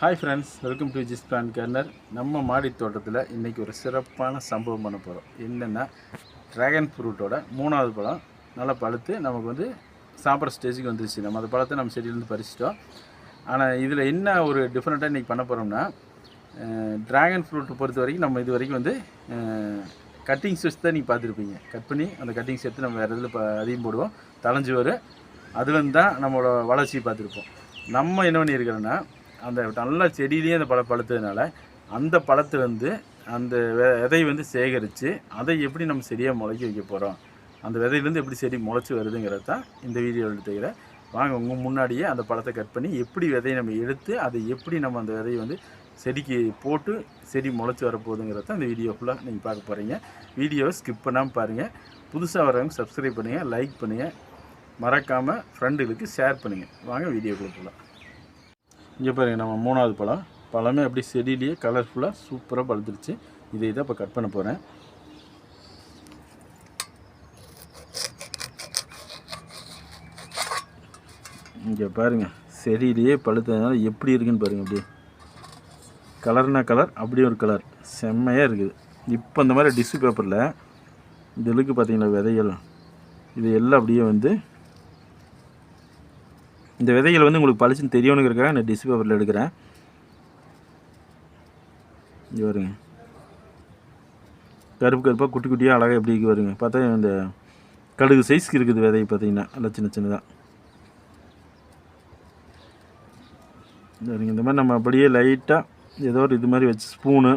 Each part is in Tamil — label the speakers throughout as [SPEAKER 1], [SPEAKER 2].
[SPEAKER 1] Hi friends welcome to this plan corner நம்ம மாடி தோட்டத்தில் இன்றைக்கி ஒரு சிறப்பான சம்பவம் பண்ண போகிறோம் என்னென்னா ட்ராகன் ஃப்ரூட்டோட மூணாவது பழம் நல்லா பழுத்து நமக்கு வந்து சாப்பிட்ற ஸ்டேஜுக்கு வந்துருச்சு. நம்ம அந்த பழத்தை நம்ம செடியிலேருந்து பறிச்சிட்டோம். ஆனால் இதில் என்ன ஒரு டிஃப்ரெண்ட்டாக இன்றைக்கி பண்ண போகிறோம்னா ட்ராகன் ஃப்ரூட் பொறுத்த வரைக்கும் நம்ம இது வரைக்கும் வந்து கட்டிங்ஸ் வச்சு தான் நீங்கள் பார்த்துருப்பீங்க. கட் பண்ணி அந்த கட்டிங்ஸ் எடுத்து நம்ம வேறு இதில் அதிகம் அதையும் போடுவோம். தலைஞ்சு வரும் அதுலேருந்து தான் நம்மளோட வளர்ச்சியை பார்த்துருப்போம். நம்ம என்ன பண்ணியிருக்கிறோன்னா அந்த நல்ல செடியிலேயே அந்த பழம் பழுத்ததுனால அந்த பழத்துலேருந்து அந்த வெ- விதை வந்து சேகரித்து அதை எப்படி நம்ம செடியாக முளைக்க வைக்க போகிறோம் அந்த விதையிலேருந்து எப்படி செடி முளைச்சி வருதுங்கிறது தான் இந்த வீடியோ எடுத்துக்கிறேன் வாங்க உங்கள் முன்னாடியே அந்த பழத்தை கட் பண்ணி எப்படி விதையை நம்ம எடுத்து அதை எப்படி நம்ம அந்த விதையை வந்து செடிக்கு போட்டு செடி முளைச்சி வரப்போகுதுங்கிறத தான் இந்த வீடியோ ஃபுல்லாக நீங்கள் பார்க்க போகிறீங்க வீடியோவை ஸ்கிப் பண்ணாமல் பாருங்கள் புதுசாக வரவங்க சப்ஸ்கிரைப் பண்ணுங்கள் லைக் பண்ணுங்கள் மறக்காமல் ஃப்ரெண்டுகளுக்கு ஷேர் பண்ணுங்கள் வாங்க வீடியோக்குள்ளே போகலாம் இங்கே பாருங்கள் நம்ம மூணாவது பழம். பழமே அப்படி செடியிலேயே கலர்ஃபுல்லாக சூப்பராக பழுத்துருச்சு. இதை இதை இப்போ கட் பண்ண போகிறேன் இங்கே பாருங்கள் செடியிலேயே பழுத்ததுனால எப்படி இருக்குன்னு பாருங்கள் அப்படியே. கலர்னா கலர் அப்படியே ஒரு கலர். செம்மையாக இருக்குது. இப்போ இந்த மாதிரி டிஷ்யூ பேப்பரில் இந்த இழுக்கு பார்த்தீங்களா விதைகள் இது எல்லாம் அப்படியே வந்து இந்த விதைகள் வந்து உங்களுக்கு பளிச்சுன்னு தெரியணுங்கிறக்காக நான் டிஷ்யூ பேப்பரில் எடுக்கிறேன். இங்கே வருங்க கருப்பு கருப்பாக குட்டி குட்டியாக அழகாக எப்படி வருங்க பார்த்தா இந்த கடுகு சைஸ்க்கு இருக்குது விதை பார்த்தீங்கன்னா. நல்லா சின்ன சின்னதாக சரிங்க இந்த மாதிரி நம்ம அப்படியே லைட்டாக ஏதோ ஒரு இது மாதிரி வச்சு ஸ்பூனு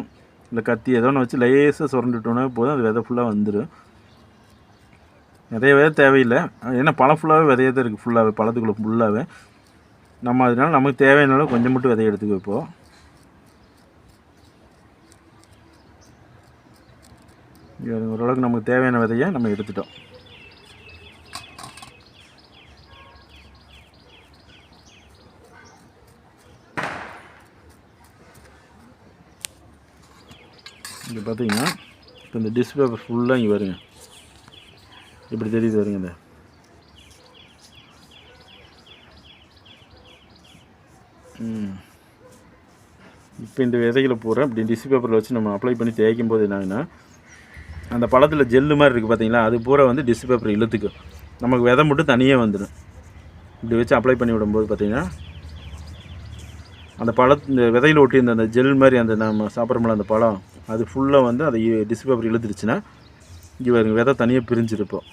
[SPEAKER 1] இல்லை கத்தி ஏதோ ஒன்று வச்சு லேசாக சுரண்டுட்டோன்னா போதும். அது விதை ஃபுல்லாக வந்துடும் நிறைய விதை தேவையில்லை. ஏன்னா பழம் ஃபுல்லாகவே விதையே தான் இருக்குது ஃபுல்லாகவே பழத்துக்குள்ளே ஃபுல்லாகவே நம்ம அதனால நமக்கு தேவையான கொஞ்சம் மட்டும் விதைய எடுத்துக்க வைப்போம் ஓரளவுக்கு நமக்கு தேவையான விதையை நம்ம எடுத்துட்டோம். இங்கே பார்த்தீங்கன்னா இப்போ இந்த டிஷ் பேப்பர் ஃபுல்லாக இங்கே வருங்க இப்படி தெரியுது வருங்க இந்த. இப்போ இந்த விதைகளை பூரா இப்படி டிஷ்யூ பேப்பரில் வச்சு நம்ம அப்ளை பண்ணி தேய்க்கும் போது என்னாகுன்னா அந்த பழத்தில் ஜெல்லு மாதிரி இருக்குது பார்த்தீங்களா அது பூரா வந்து டிஷ்யூ பேப்பர் இழுத்துக்கும் நமக்கு விதை மட்டும் தனியாக வந்துடும் இப்படி வச்சு அப்ளை பண்ணி விடும்போது பார்த்திங்கன்னா அந்த பழ இந்த விதையில் ஒட்டி இருந்த அந்த ஜெல் மாதிரி அந்த நம்ம சாப்பிட்றோம்ல அந்த பழம் அது ஃபுல்லாக வந்து அதை டிஷ்யூ பேப்பர் இழுத்துருச்சுன்னா இங்கே பாருங்க விதை தனியாக பிரிஞ்சிருப்போம்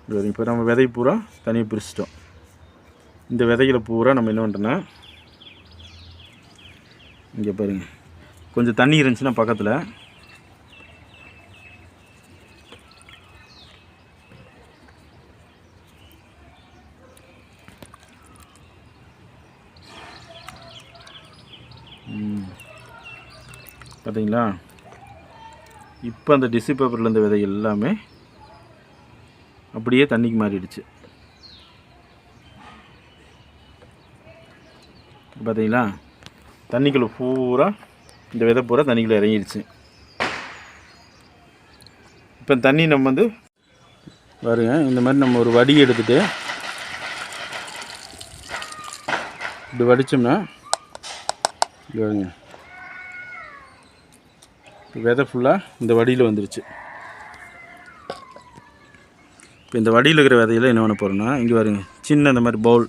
[SPEAKER 1] இங்கே பாருங்க இப்போ நம்ம விதை பூரா தனியாக பிரிச்சிட்டோம். இந்த விதைகளை பூரா நம்ம என்ன பண்ணுறோன்னா இங்கே பாருங்க. கொஞ்சம் தண்ணி இருந்துச்சுன்னா பக்கத்தில். பார்த்தீங்களா இப்போ அந்த டிஷ்யூ பேப்பரில் இருந்த விதை எல்லாமே அப்படியே தண்ணிக்கு மாறிடுச்சு. பார்த்தீங்களா? தண்ணிக்குள்ளே பூரா இந்த விதை பூரா தண்ணிக்குள்ளே இறங்கிடுச்சு. இப்போ தண்ணி நம்ம வந்து பாருங்க இந்த மாதிரி நம்ம ஒரு வடி எடுத்துகிட்டு இப்படி வடித்தோம்னா இங்க பாருங்க. விதை ஃபுல்லாக இந்த வடியில் வந்துருச்சு. இப்போ இந்த வடியில் இருக்கிற விதையில என்ன பண்ண போகிறோன்னா இங்கே வருங்க சின்ன இந்த மாதிரி பவுல்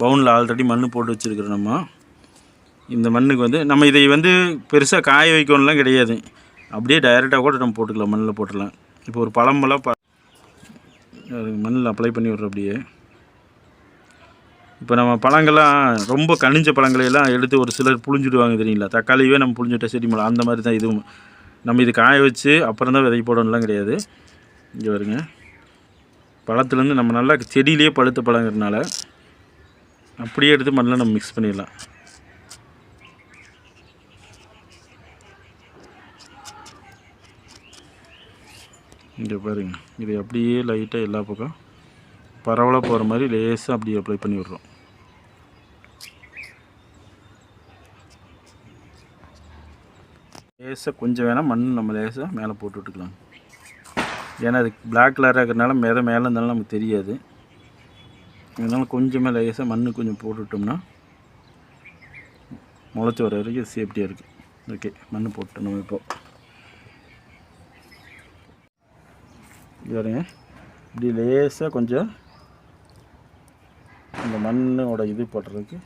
[SPEAKER 1] பவுனில் ஆல்ரெடி மண் போட்டு வச்சுருக்கிறோம் நம்ம. இந்த மண்ணுக்கு வந்து நம்ம இதை வந்து பெருசாக காய வைக்கணும்லாம் கிடையாது. அப்படியே டைரெக்டாக கூட நம்ம போட்டுக்கலாம் மண்ணில் போட்டுடலாம் இப்போ ஒரு பழமெல்லாம் ப மண்ணில் அப்ளை பண்ணி விட்றோம் அப்படியே. இப்போ நம்ம பழங்கள்லாம் ரொம்ப கனிஞ்ச பழங்களையெல்லாம் எடுத்து ஒரு சிலர் புழிஞ்சிடுவாங்க தெரியுங்களா? தக்காளியே நம்ம புழிஞ்சிட்ட செடி மலை அந்த மாதிரி தான் இதுவும். நம்ம இது காய வச்சு அப்புறம் தான் விதை போடணும்லாம் கிடையாது. இங்கே வருங்க பழத்துலேருந்து நம்ம நல்லா செடியிலேயே பழுத்த பழங்கிறதுனால அப்படியே எடுத்து மண்ணில் நம்ம மிக்ஸ் பண்ணிடலாம். இங்கே பாருங்க. இது அப்படியே லைட்டாக எல்லா பக்கம் பரவலாக போகிற மாதிரி லேசாக அப்படி அப்ளை பண்ணி விட்றோம். லேசாக கொஞ்சம் வேணால் மண் நம்ம லேசாக மேலே போட்டு விட்டுக்கலாம். ஏன்னா அது பிளாக் கலராக இருக்கிறனால மேலே மேலே இருந்தாலும் நமக்கு தெரியாது. அதனால் கொஞ்சமே லேசாக மண் கொஞ்சம் போட்டுவிட்டோம்னா முளைச்சி வர வரைக்கும் சேஃப்டியாக இருக்குது ஓகே மண் போட்டு நம்ம இப்போ. இது பாருங்க. இப்படி லேசாக கொஞ்சம் இது போடுறதுக்கு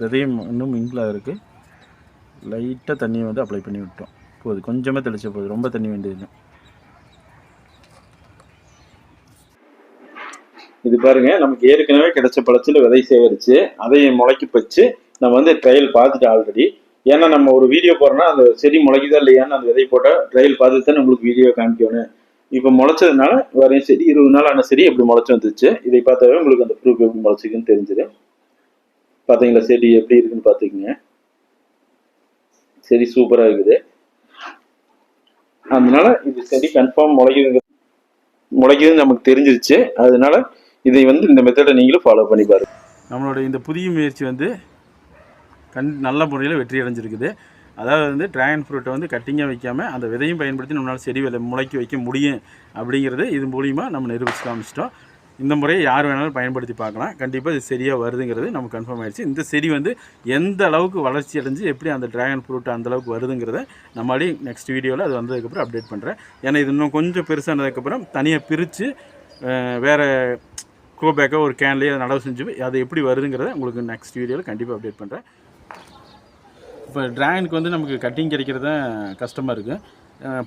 [SPEAKER 1] விதையும் இன்னும் மிங்கிளாக இருக்குது லைட்டாக தண்ணியை வந்து அப்ளை பண்ணி விட்டோம். போகுது. கொஞ்சமாக தெளிச்ச போகுது. ரொம்ப தண்ணி வேண்டியது இது பாருங்க. நமக்கு ஏற்கனவே கிடைச்ச பழத்தில் விதை சேகரித்து அதையும் முளைக்கி வச்சு நம்ம வந்து ட்ரையல் பார்த்துட்டு ஆல்ரெடி ஏன்னா நம்ம ஒரு வீடியோ போடுறோம்னா அந்த செடி முளைக்குதா இல்லையான்னு அந்த விதை போட்டால் ட்ரையல் பார்த்துட்டு தான் உங்களுக்கு வீடியோ காமிக்கணும். இப்போ முளைச்சதுனால வரையும் செடி இருபது நாள் ஆன செடி எப்படி முளைச்சு வந்துச்சு? இதை பார்த்தாவே உங்களுக்கு அந்த ப்ரூஃப் எப்படி முளைச்சிக்குன்னு தெரிஞ்சிடும். பார்த்தீங்களா செடி எப்படி இருக்குன்னு பார்த்துக்குங்க செடி சூப்பராக இருக்குது. அதனால இது செடி கன்ஃபார்ம் முளைக்குதுங்க. முளைக்குதுன்னு நமக்கு தெரிஞ்சிருச்சு. அதனால இதை வந்து இந்த மெத்தடை நீங்களும் ஃபாலோ பண்ணி பாருங்க. நம்மளோட இந்த புதிய முயற்சி வந்து கண் நல்ல முறையில் வெற்றி அடைஞ்சிருக்குது. அதாவது வந்து ட்ராகன் ஃப்ரூட்டை வந்து கட்டிங்காக வைக்காமல் அந்த விதையும் பயன்படுத்தி நம்மளால் செடி விலை முளைக்க வைக்க முடியும் அப்படிங்கிறது இது மூலிமா நம்ம நிரூபித்து காமிச்சிட்டோம். இந்த முறையை யார் வேணாலும் பயன்படுத்தி பார்க்கலாம். கண்டிப்பாக இது சரியாக வருதுங்கிறது நமக்கு கன்ஃபார்ம் ஆகிடுச்சு இந்த செடி வந்து எந்த அளவுக்கு வளர்ச்சி அடைஞ்சு எப்படி அந்த ட்ராகன் ஃப்ரூட் அந்த அளவுக்கு வருதுங்கிறத நம்மளே நெக்ஸ்ட் வீடியோவில் அது வந்ததுக்கப்புறம் அப்டேட் பண்ணுறேன் ஏன்னா இது இன்னும் கொஞ்சம் பெருசானதுக்கப்புறம் தனியாக பிரித்து வேறு கோபேக்கோ ஒரு கேன்லேயே அதை நடவு செஞ்சு அது எப்படி வருதுங்கிறத உங்களுக்கு நெக்ஸ்ட் வீடியோவில் கண்டிப்பாக அப்டேட் பண்ணுறேன் இப்போ ட்ராகனுக்கு வந்து நமக்கு கட்டிங் கிடைக்கிறது தான் கஷ்டமாக இருக்குது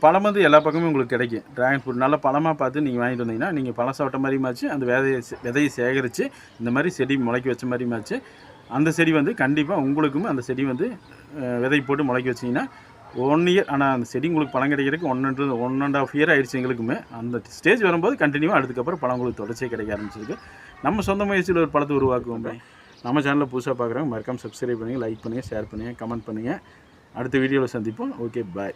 [SPEAKER 1] பழம் வந்து எல்லா பக்கமும் உங்களுக்கு கிடைக்கும். ட்ராகன் ஃப்ரூட் நல்லா பழமாக பார்த்து நீங்கள் வாங்கிட்டு வந்தீங்கன்னா நீங்கள் பழம் சாப்பிட்ட மாதிரியுமாச்சு அந்த விதையை விதையை சேகரித்து இந்த மாதிரி செடி முளைக்க வச்ச மாதிரியுமாச்சு அந்த செடி வந்து கண்டிப்பாக உங்களுக்கும் அந்த செடி வந்து விதை போட்டு முளைக்க வச்சிங்கன்னா ஒன் இயர் ஆனால் அந்த செடி உங்களுக்கு பழம் கிடைக்கிறதுக்கு one and one and half year ஆகிடுச்சு எங்களுக்குமே. அந்த ஸ்டேஜ் வரும்போது கண்டினியூவாக அதுக்கப்புறம் பழம் உங்களுக்கு தொடர்ச்சியாக கிடைக்க ஆரம்பிச்சிருக்கு. நம்ம சொந்த முயற்சியில் ஒரு பழத்தை உருவாக்குவோம். நம்ம சேனலில் புதுசாக பார்க்குறவங்க மறக்காம சப்ஸ்கிரைப் பண்ணுங்கள் லைக் பண்ணுங்கள் ஷேர் பண்ணுங்கள் கமெண்ட் பண்ணுங்கள் அடுத்த வீடியோவில் சந்திப்போம். Okay bye